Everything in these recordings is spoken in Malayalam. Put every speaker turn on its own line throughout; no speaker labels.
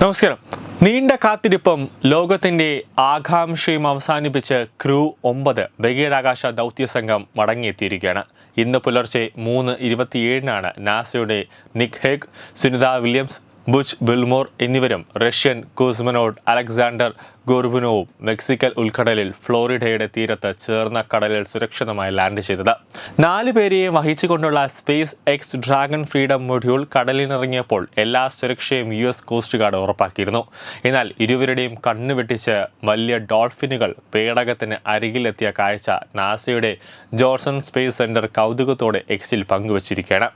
നമസ്കാരം. നീണ്ട കാത്തിരിപ്പം ലോകത്തിന്റെ ആകാംക്ഷയും അവസാനിപ്പിച്ച് ക്രൂ ഒമ്പത് ബഹിരാകാശ ദൗത്യ സംഘം മടങ്ങിയെത്തിയിരിക്കുകയാണ്. ഇന്ന് പുലർച്ചെ മൂന്ന് ഇരുപത്തിയേഴിനാണ് നാസയുടെ Nick Hague Sunita Williams Butch Wilmore എന്നിവരും റഷ്യൻ കോസ്മനോട്ട് അലക്സാണ്ടർ ഗോർബുനോവും മെക്സിക്കൻ ഉൾക്കടലിൽ ഫ്ലോറിഡയുടെ തീരത്ത് ചേർന്ന കടലിൽ സുരക്ഷിതമായി ലാൻഡ് ചെയ്തത്. നാല് പേരെയും വഹിച്ചുകൊണ്ടുള്ള SpaceX Dragon Freedom module കടലിനിറങ്ങിയപ്പോൾ എല്ലാ സുരക്ഷയും യു എസ് കോസ്റ്റ് ഗാർഡ് ഉറപ്പാക്കിയിരുന്നു. എന്നാൽ ഇരുവരുടെയും കണ്ണുവെട്ടിച്ച് വലിയ ഡോൾഫിനുകൾ പേടകത്തിന് അരികിലെത്തിയ കാഴ്ച നാസയുടെ ജോർസൺ സ്പേസ് സെന്റർ കൗതുകത്തോടെ എക്സിൽ പങ്കുവച്ചിരിക്കുകയാണ്.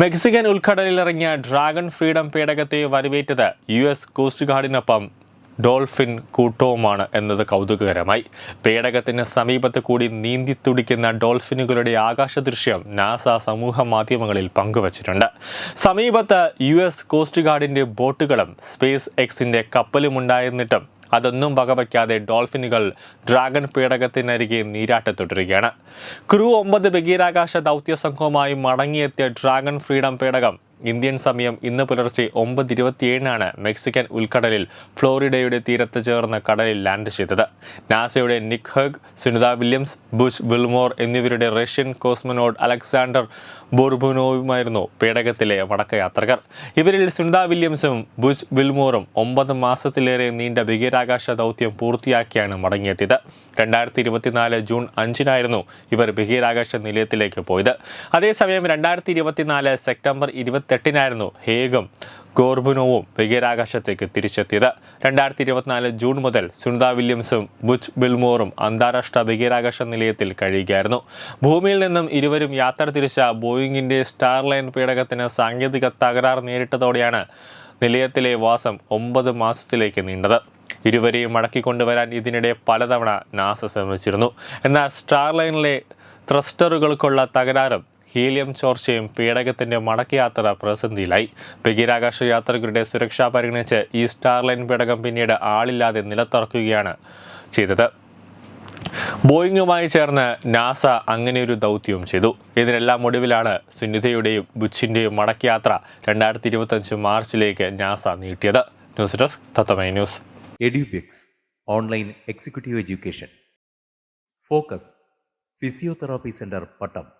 മെക്സിക്കൻ ഉൾക്കടലിലിറങ്ങിയ ഡ്രാഗൺ ഫ്രീഡം പേടകത്തെ വരവേറ്റത് യു എസ് കോസ്റ്റ് ഗാർഡിനൊപ്പം ഡോൾഫിൻ കൂട്ടവുമാണ് എന്നത് കൗതുകകരമായി. പേടകത്തിന് സമീപത്ത് കൂടി നീന്തി തുടിക്കുന്ന ഡോൾഫിനുകളുടെ ആകാശ ദൃശ്യം നാസ സമൂഹ മാധ്യമങ്ങളിൽ പങ്കുവച്ചിട്ടുണ്ട്. സമീപത്ത് യു എസ് കോസ്റ്റ് ഗാർഡിന്റെ ബോട്ടുകളും സ്പേസ് എക്സിന്റെ കപ്പലും ഉണ്ടായിരുന്നിട്ടും അതൊന്നും വകവയ്ക്കാതെ ഡോൾഫിനുകൾ ഡ്രാഗൺ പേടകത്തിനരികെ നീരാട്ടം തുടരുകയാണ്. ക്രൂ ഒമ്പത് ബഹിരാകാശ ദൗത്യ സംഘവുമായി മടങ്ങിയെത്തിയ ഡ്രാഗൺ ഫ്രീഡം പേടകം ഇന്ത്യൻ സമയം ഇന്ന് പുലർച്ചെ ഒമ്പത് ഇരുപത്തിയേഴിനാണ് മെക്സിക്കൻ ഉൾക്കടലിൽ ഫ്ലോറിഡയുടെ തീരത്ത് ചേർന്ന കടലിൽ ലാൻഡ് ചെയ്തത്. നാസയുടെ Nick Hague Sunita Williams Butch Wilmore എന്നിവരുടെ റഷ്യൻ കോസ്മനോട്ട് അലക്സാണ്ടർ ബോർബുനോവുമായിരുന്നു പേടകത്തിലെ മടക്കയാത്രകർ ഇവരിൽ സുനിത വില്യംസും ബുഷ് വിൽമോറും ഒമ്പത് മാസത്തിലേറെ നീണ്ട ബഹിരാകാശ ദൗത്യം പൂർത്തിയാക്കിയാണ് മടങ്ങിയെത്തിയത്. രണ്ടായിരത്തി ഇരുപത്തിനാല് ജൂൺ അഞ്ചിനായിരുന്നു ഇവർ ബഹിരാകാശ നിലയത്തിലേക്ക് പോയത്. അതേസമയം രണ്ടായിരത്തി ഇരുപത്തിനാല് സെപ്റ്റംബർ ഇരുപത്തെട്ടിനായിരുന്നു ഹേഗും ഗോർബുനോവും ബഹിരാകാശത്തേക്ക് തിരിച്ചെത്തിയത്. രണ്ടായിരത്തി ഇരുപത്തിനാല് ജൂൺ മുതൽ സുനിത വില്യംസും ബുച്ച് ബിൽമോറും അന്താരാഷ്ട്ര ബഹിരാകാശ നിലയത്തിൽ കഴിയുകയായിരുന്നു. ഭൂമിയിൽ നിന്നും ഇരുവരും യാത്ര തിരിച്ച ബോയിങ്ങിന്റെ സ്റ്റാർലൈൻ പീഡകത്തിന് സാങ്കേതിക തകരാർ നേരിട്ടതോടെയാണ് നിലയത്തിലെ വാസം ഒമ്പത് മാസത്തിലേക്ക് നീണ്ടത്. ഇരുവരെയും മടക്കി കൊണ്ടുവരാൻ ഇതിനിടെ പലതവണ നാസ ശ്രമിച്ചിരുന്നു. എന്നാൽ സ്റ്റാർലൈനിലെ ത്രസ്റ്ററുകൾക്കുള്ള തകരാറും ഹീലിയം ചോർച്ചയും പേടകത്തിന്റെ മടക്കയാത്ര പ്രതിസന്ധിയിലായി. ബഹിരാകാശ യാത്രികരുടെ സുരക്ഷ പരിഗണിച്ച് ഈ സ്റ്റാർലൈൻ പേടകം പിന്നീട് ആളില്ലാതെ നിലത്തിറക്കുകയാണ് ചെയ്തത്. ബോയിങ്ങുമായി ചേർന്ന് നാസ അങ്ങനെ ഒരു ദൗത്യവും ചെയ്തു. ഇതിനെല്ലാം ഒടുവിലാണ് സുനിതയുടെയും ബുച്ചിന്റെയും മടക്കയാത്ര രണ്ടായിരത്തി ഇരുപത്തഞ്ച് മാർച്ചിലേക്ക് നാസ നീട്ടിയത്. News desk തത്തമൈ news.
Edubix online executive education. Focus physiotherapy centre Pattom.